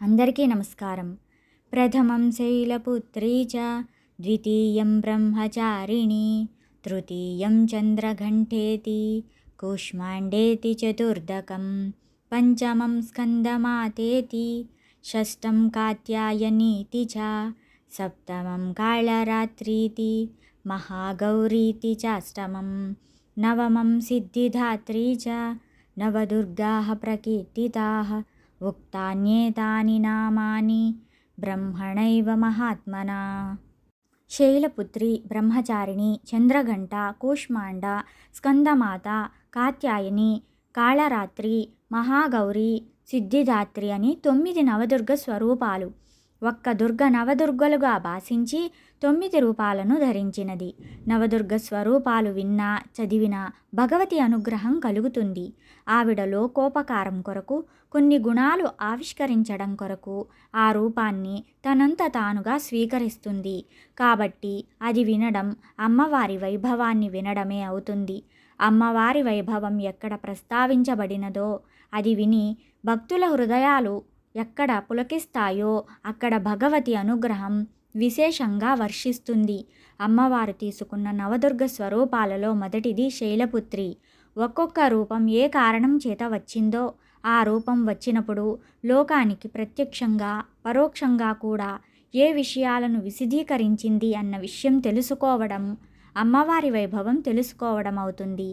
అందరికీ నమస్కారం ప్రథమం శైలపుత్రీ చ ద్వితీయం బ్రహ్మచారిణి తృతీయం చంద్రఘంటేతి కూష్మాండేతి చతుర్దకం పంచమం స్కందమాతేతి షష్టం కాత్యాయనీతి చ సప్తమం కాళరాత్రీతి మహాగౌరీతి చాష్టమం నవమం సిద్ధిదాత్రీ చ నవదుర్గాः ప్రకీర్తితాः ఉక్తాన్యేతాని నామాని బ్రహ్మణైవ మహాత్మనా శైలపుత్రి బ్రహ్మచారిణి చంద్రఘంట కూష్మాండ స్కందమాత కాత్యాయని కాళరాత్రి మహాగౌరి సిద్ధిదాత్రి అని తొమ్మిది నవదుర్గ స్వరూపాలు. ఒక్క దుర్గ నవదుర్గలుగా భాషించి తొమ్మిది రూపాలను ధరించినది. నవదుర్గ స్వరూపాలు విన్నా చదివినా భగవతి అనుగ్రహం కలుగుతుంది. ఆవిడ లోకోపకారం కొరకు కొన్ని గుణాలు ఆవిష్కరించడం కొరకు ఆ రూపాన్ని తనంత తానుగా స్వీకరిస్తుంది. కాబట్టి అది వినడం అమ్మవారి వైభవాన్ని వినడమే అవుతుంది. అమ్మవారి వైభవం ఎక్కడ ప్రస్తావించబడినదో అది విని భక్తుల హృదయాలు ఎక్కడ పులకిస్తాయో అక్కడ భగవతి అనుగ్రహం విశేషంగా వర్షిస్తుంది. అమ్మవారు తీసుకున్న నవదుర్గ స్వరూపాలలో మొదటిది శైలపుత్రి. ఒక్కొక్క రూపం ఏ కారణం చేత వచ్చిందో ఆ రూపం వచ్చినప్పుడు లోకానికి ప్రత్యక్షంగా పరోక్షంగా కూడా ఏ విషయాలను విశదీకరించింది అన్న విషయం తెలుసుకోవడం అమ్మవారి వైభవం తెలుసుకోవడం అవుతుంది.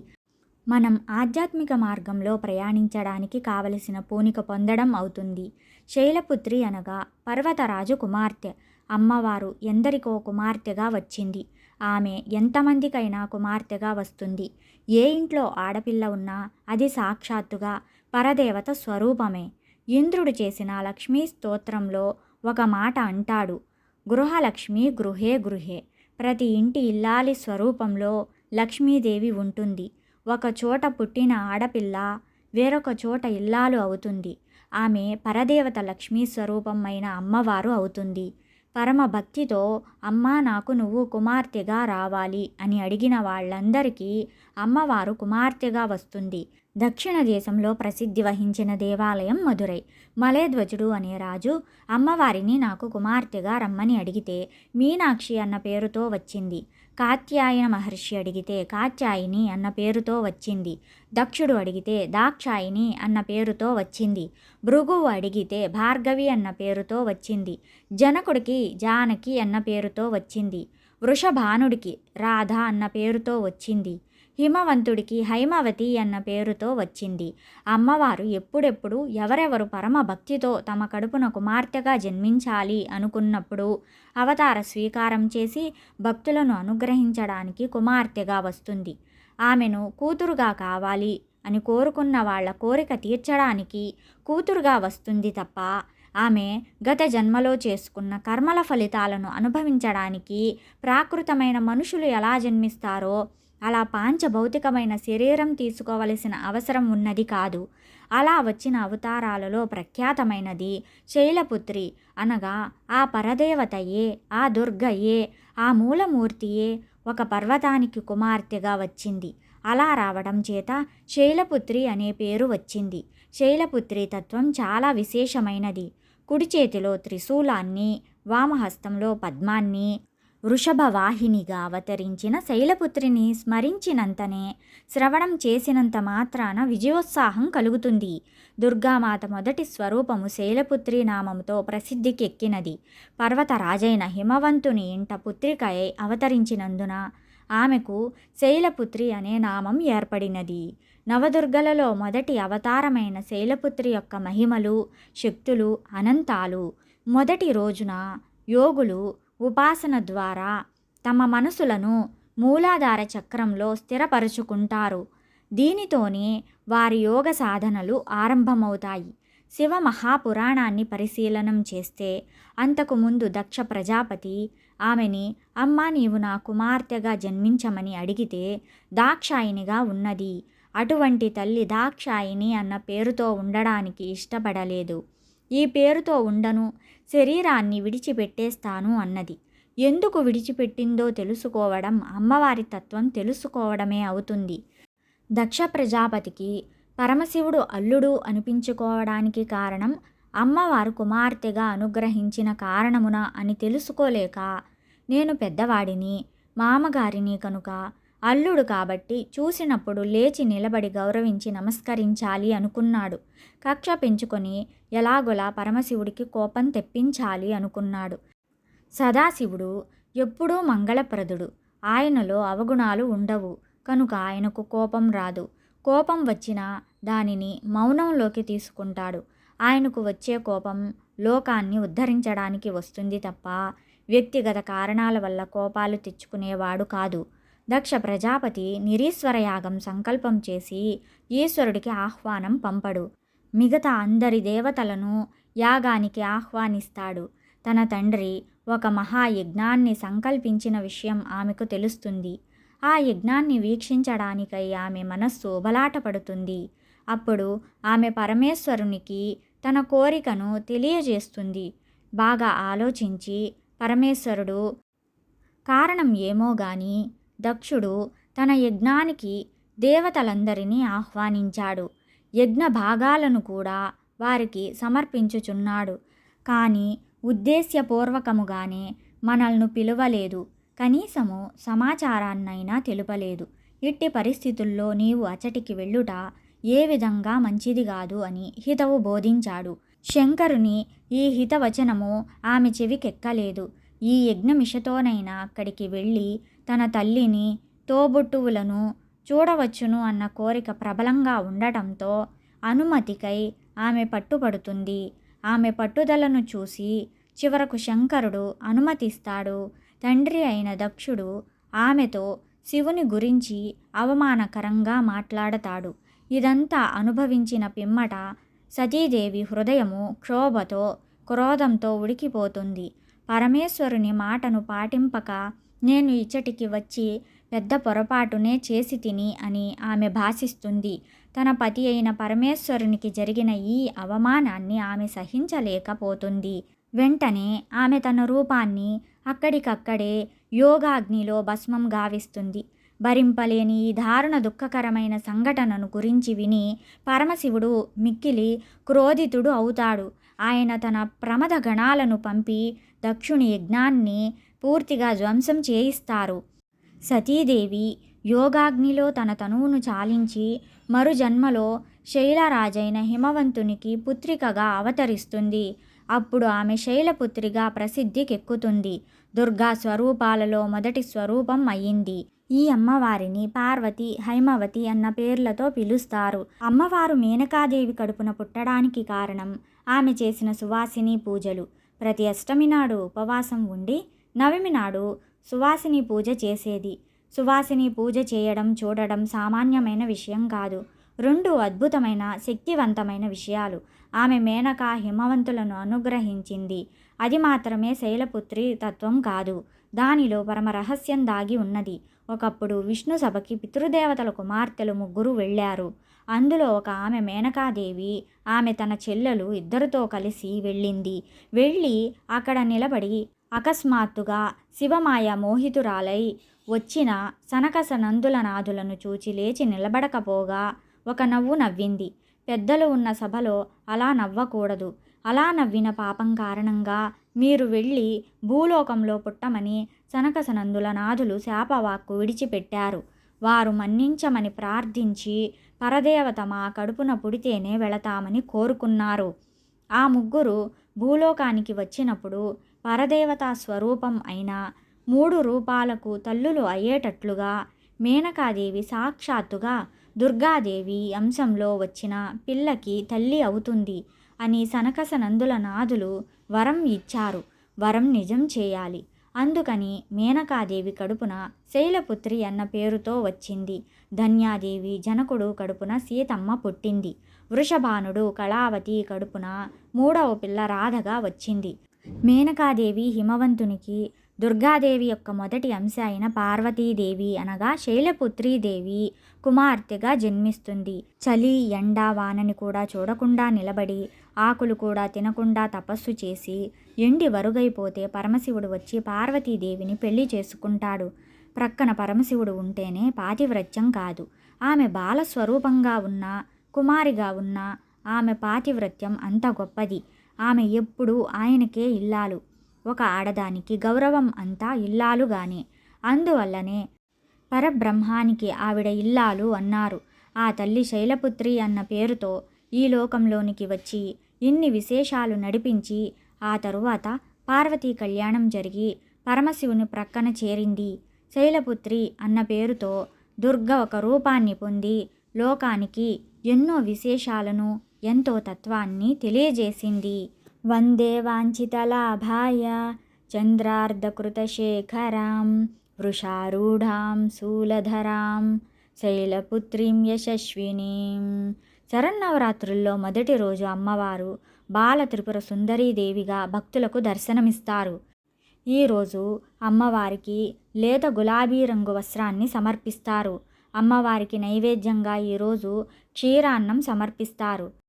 మనం ఆధ్యాత్మిక మార్గంలో ప్రయాణించడానికి కావలసిన పూనిక పొందడం అవుతుంది. శైలపుత్రి అనగా పర్వతరాజు కుమార్తె. అమ్మవారు ఎందరికో కుమార్తెగా వచ్చింది. ఆమె ఎంతమందికైనా కుమార్తెగా వస్తుంది. ఏ ఇంట్లో ఆడపిల్ల ఉన్నా అది సాక్షాత్తుగా పరదేవత స్వరూపమే. ఇంద్రుడు చేసిన లక్ష్మీ స్తోత్రంలో ఒక మాట అంటాడు. గృహలక్ష్మి గృహే గృహే. ప్రతి ఇంటి ఇల్లాలి స్వరూపంలో లక్ష్మీదేవి ఉంటుంది. ఒక చోట పుట్టిన ఆడపిల్ల వేరొక చోట ఇల్లాలు అవుతుంది. ఆమె పరదేవత లక్ష్మీ స్వరూపమైన అమ్మవారు అవుతుంది. పరమ భక్తితో అమ్మా నాకు నువ్వు కుమార్తెగా రావాలి అని అడిగిన వాళ్ళందరికీ అమ్మవారు కుమార్తెగా వస్తుంది. దక్షిణ దేశంలో ప్రసిద్ధి వహించిన దేవాలయం మధురై. మలేధ్వజుడు అనే రాజు అమ్మవారిని నాకు కుమార్తెగా రమ్మని అడిగితే మీనాక్షి అన్న పేరుతో వచ్చింది. కాత్యాయన మహర్షి అడిగితే కాత్యాయిని అన్న పేరుతో వచ్చింది. దక్షుడు అడిగితే దాక్షాయిని అన్న పేరుతో వచ్చింది. భృగువు అడిగితే భార్గవి అన్న పేరుతో వచ్చింది. జనకుడికి జానకి అన్న పేరుతో వచ్చింది. వృషభానుడికి రాధ అన్న పేరుతో వచ్చింది. హిమవంతుడికి హైమవతి అన్న పేరుతో వచ్చింది. అమ్మవారు ఎప్పుడెప్పుడు ఎవరెవరు పరమ భక్తితో తమ కడుపున కుమార్తెగా జన్మించాలి అనుకున్నప్పుడు అవతార స్వీకారం చేసి భక్తులను అనుగ్రహించడానికి కుమార్తెగా వస్తుంది. ఆమెను కూతురుగా కావాలి అని కోరుకున్న వాళ్ళ కోరిక తీర్చడానికి కూతురుగా వస్తుంది తప్ప ఆమె గత జన్మలో చేసుకున్న కర్మల ఫలితాలను అనుభవించడానికి ప్రాకృతమైన మనుషులు ఎలా జన్మిస్తారో అలా పాంచభౌతికమైన శరీరం తీసుకోవలసిన అవసరం ఉన్నది కాదు. అలా వచ్చిన అవతారాలలో ప్రఖ్యాతమైనది శైలపుత్రి అనగా ఆ పరదేవతయే ఆ దుర్గయే ఆ మూలమూర్తియే ఒక పర్వతానికి కుమార్తెగా వచ్చింది. అలా రావడం చేత శైలపుత్రి అనే పేరు వచ్చింది. శైలపుత్రి తత్వం చాలా విశేషమైనది. కుడి చేతిలో త్రిశూలాన్ని వామహస్తంలో పద్మాన్ని వృషభవాహినిగా అవతరించిన శైలపుత్రిని స్మరించినంతనే శ్రవణం చేసినంత మాత్రాన విజయోత్సాహం కలుగుతుంది. దుర్గామాత మొదటి స్వరూపము శైలపుత్రి నామముతో ప్రసిద్ధికెక్కినది. పర్వతరాజైన హిమవంతుని ఇంట పుత్రికై అవతరించినందున ఆమెకు శైలపుత్రి అనే నామం ఏర్పడినది. నవదుర్గలలో మొదటి అవతారమైన శైలపుత్రి యొక్క మహిమలు శక్తులు అనంతాలు. మొదటి రోజున యోగులు ఉపాసన ద్వారా తమ మనసులను మూలాధార చక్రంలో స్థిరపరుచుకుంటారు. దీనితోనే వారి యోగ సాధనలు ఆరంభమవుతాయి. శివ మహాపురాణాన్ని పరిశీలనం చేస్తే అంతకుముందు దక్ష ప్రజాపతి ఆమెని అమ్మ నీవు నా కుమార్తెగా జన్మించమని అడిగితే దాక్షాయినిగా ఉన్నది. అటువంటి తల్లి దాక్షాయిని అన్న పేరుతో ఉండడానికి ఇష్టపడలేదు. ఈ పేరుతో ఉండను. శరీరాన్ని విడిచిపెట్టేస్తాను అన్నది. ఎందుకు విడిచిపెట్టిందో తెలుసుకోవడం అమ్మవారి తత్వం తెలుసుకోవడమే అవుతుంది. దక్ష ప్రజాపతికి పరమశివుడు అల్లుడు అనిపించుకోవడానికి కారణం అమ్మవారు కుమార్తెగా అనుగ్రహించిన కారణమున అని తెలుసుకోలేక నేను పెద్దవాడిని మామగారిని కనుక అల్లుడు కాబట్టి చూసినప్పుడు లేచి నిలబడి గౌరవించి నమస్కరించాలి అనుకున్నాడు. కక్ష పెంచుకొని ఎలాగోలా పరమశివుడికి కోపం తెప్పించాలి అనుకున్నాడు. సదాశివుడు ఎప్పుడూ మంగళప్రదుడు. ఆయనలో అవగుణాలు ఉండవు. కనుక ఆయనకు కోపం రాదు. కోపం వచ్చినా దానిని మౌనంలోకి తీసుకుంటాడు. ఆయనకు వచ్చే కోపం లోకాన్ని ఉద్ధరించడానికి వస్తుంది తప్ప వ్యక్తిగత కారణాల వల్ల కోపాలు తెచ్చుకునేవాడు కాదు. దక్ష ప్రజాపతి నిరీశ్వరయాగం సంకల్పం చేసి ఈశ్వరుడికి ఆహ్వానం పంపడు. మిగతా అందరి దేవతలను యాగానికి ఆహ్వానిస్తాడు. తన తండ్రి ఒక మహాయజ్ఞాన్ని సంకల్పించిన విషయం ఆమెకు తెలుస్తుంది. ఆ యజ్ఞాన్ని వీక్షించడానికై ఆమె మనస్సు బలాటపడుతుంది. అప్పుడు ఆమె పరమేశ్వరునికి తన కోరికను తెలియజేస్తుంది. బాగా ఆలోచించి పరమేశ్వరుడు కారణం ఏమో గాని దక్షుడు తన యజ్ఞానికి దేవతలందరినీ ఆహ్వానించాడు. యజ్ఞ భాగాలను కూడా వారికి సమర్పించుచున్నాడు. కానీ ఉద్దేశ్యపూర్వకముగానే మనల్ని పిలువలేదు. కనీసము సమాచారాన్నైనా తెలుపలేదు. ఇట్టి పరిస్థితుల్లో నీవు అచటికి వెళ్ళుట ఏ విధంగా మంచిది కాదు అని హితవు బోధించాడు. శంకరుని ఈ హితవచనము ఆమె చెవికెక్కలేదు. ఈ యజ్ఞమిషతోనైనా అక్కడికి వెళ్ళి తన తల్లిని తోబుట్టువులను చూడవచ్చును అన్న కోరిక ప్రబలంగా ఉండటంతో అనుమతికై ఆమె పట్టుపడుతుంది. ఆమె పట్టుదలను చూసి చివరకు శంకరుడు అనుమతిస్తాడు. తండ్రి అయిన దక్షుడు ఆమెతో శివుని గురించి అవమానకరంగా మాట్లాడతాడు. ఇదంతా అనుభవించిన పిమ్మట సతీదేవి హృదయము క్షోభతో క్రోధంతో ఉడికిపోతుంది. పరమేశ్వరుని మాటను పాటింపక నేను ఇచ్చటికి వచ్చి పెద్ద పొరపాటునే చేసి తిని అని ఆమె భాషిస్తుంది తన పతి అయిన పరమేశ్వరునికి జరిగిన ఈ అవమానాన్ని ఆమె సహించలేకపోతుంది. వెంటనే ఆమె తన రూపాన్ని అక్కడికక్కడే యోగాగ్నిలో భస్మం గావిస్తుంది. భరింపలేని ఈ దారుణ దుఃఖకరమైన సంఘటనను గురించి విని పరమశివుడు మిక్కిలి క్రోధితుడు అవుతాడు. ఆయన తన ప్రమద గణాలను పంపి దక్షుని యజ్ఞాన్ని పూర్తిగా ధ్వంసం చేయిస్తారు. సతీదేవి యోగాగ్నిలో తన తనువును చాలించి మరు జన్మలో శైలరాజైన హిమవంతునికి పుత్రికగా అవతరిస్తుంది. అప్పుడు ఆమె శైలపుత్రిగా ప్రసిద్ధికెక్కుతుంది. దుర్గా స్వరూపాలలో మొదటి స్వరూపం అయ్యింది. ఈ అమ్మవారిని పార్వతి హైమవతి అన్న పేర్లతో పిలుస్తారు. అమ్మవారు మేనకాదేవి కడుపున పుట్టడానికి కారణం ఆమె చేసిన సువాసిని పూజలు. ప్రతి అష్టమి నాడు ఉపవాసం ఉండి నవమి నాడు సువాసిని పూజ చేసేది. సువాసిని పూజ చేయడం చూడడం సామాన్యమైన విషయం కాదు. రెండు అద్భుతమైన శక్తివంతమైన విషయాలు. ఆమె మేనక హిమవంతులను అనుగ్రహించింది. అది మాత్రమే శైలపుత్రి తత్వం కాదు. దానిలో పరమ రహస్యం దాగి ఉన్నది. ఒకప్పుడు విష్ణు సభకి పితృదేవతల కుమార్తెలు ముగ్గురు వెళ్ళారు. అందులో ఒక ఆమె మేనకాదేవి ఆమె తన చెల్లెలు ఇద్దరితో కలిసి వెళ్ళింది. వెళ్ళి అక్కడ నిలబడి అకస్మాత్తుగా శివమాయ మోహితురాలై వచ్చిన సనకసనందుల నాదులను చూచి లేచి నిలబడకపోగా ఒక నవ్వు నవ్వింది. పెద్దలు ఉన్న సభలో అలా నవ్వకూడదు. అలా నవ్విన పాపం కారణంగా మీరు వెళ్ళి భూలోకంలో పుట్టమని సనకసనందుల నాథులు శాపవాక్కు విడిచిపెట్టారు. వారు మన్నించమని ప్రార్థించి పరదేవత మా కడుపున పుడితేనే వెళతామని కోరుకున్నారు. ఆ ముగ్గురు భూలోకానికి వచ్చినప్పుడు పరదేవతా స్వరూపం అయిన మూడు రూపాలకు తల్లులు అయ్యేటట్లుగా మేనకాదేవి సాక్షాత్తుగా దుర్గాదేవి అంశంలో వచ్చిన పిల్లకి తల్లి అవుతుంది. అని సనకసనందుల నాదులు వరం ఇచ్చారు. వరం నిజం చేయాలి. అందుకని మేనకాదేవి కడుపున శైలపుత్రి అన్న పేరుతో వచ్చింది. ధన్యాదేవి జనకుడు కడుపున సీతమ్మ పుట్టింది. వృషభానుడు కళావతి కడుపున మూడవ పిల్ల రాధగా వచ్చింది. మేనకాదేవి హిమవంతునికి దుర్గాదేవి యొక్క మొదటి అంశ అయిన పార్వతీదేవి అనగా శైలపుత్రీదేవి కుమార్తెగా జన్మిస్తుంది. చలి ఎండ వానని కూడా చూడకుండా నిలబడి ఆకులు కూడా తినకుండా తపస్సు చేసి ఎండి వరుగైపోతే పరమశివుడు వచ్చి పార్వతీదేవిని పెళ్ళి చేసుకుంటాడు. ప్రక్కన పరమశివుడు ఉంటేనే పాతివ్రత్యం కాదు. ఆమె బాలస్వరూపంగా ఉన్న కుమారిగా ఉన్న ఆమె పాతివ్రత్యం అంత గొప్పది. ఆమె ఎప్పుడూ ఆయనకే ఇల్లాలు. ఒక ఆడదానికి గౌరవం అంతా ఇల్లాలుగానే. అందువల్లనే పరబ్రహ్మానికి ఆవిడ ఇల్లాలు అన్నారు. ఆ తల్లి శైలపుత్రి అన్న పేరుతో ఈ లోకంలోనికి వచ్చి ఇన్ని విశేషాలు నడిపించి ఆ తరువాత పార్వతీ కళ్యాణం జరిగి పరమశివుని ప్రక్కన చేరింది. శైలపుత్రి అన్న పేరుతో దుర్గ ఒక రూపాన్ని పొంది లోకానికి ఎన్నో విశేషాలను ఎంతో తత్వాన్ని తెలియజేసింది. వందే వాంఛితలాభాయ చంద్రార్ధకృతశేఖరాం వృషారూఢాం శూలధరాం శైలపుత్రీం యశస్వినీం. శరన్నవరాత్రుల్లో మొదటి రోజు అమ్మవారు బాల త్రిపుర సుందరీదేవిగా భక్తులకు దర్శనమిస్తారు. ఈరోజు అమ్మవారికి లేత గులాబీ రంగు వస్త్రాన్ని సమర్పిస్తారు. అమ్మవారికి నైవేద్యంగా ఈరోజు క్షీరాన్నం సమర్పిస్తారు.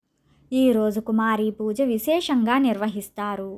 ఈరోజు కుమారి పూజ విశేషంగా నిర్వహిస్తారు.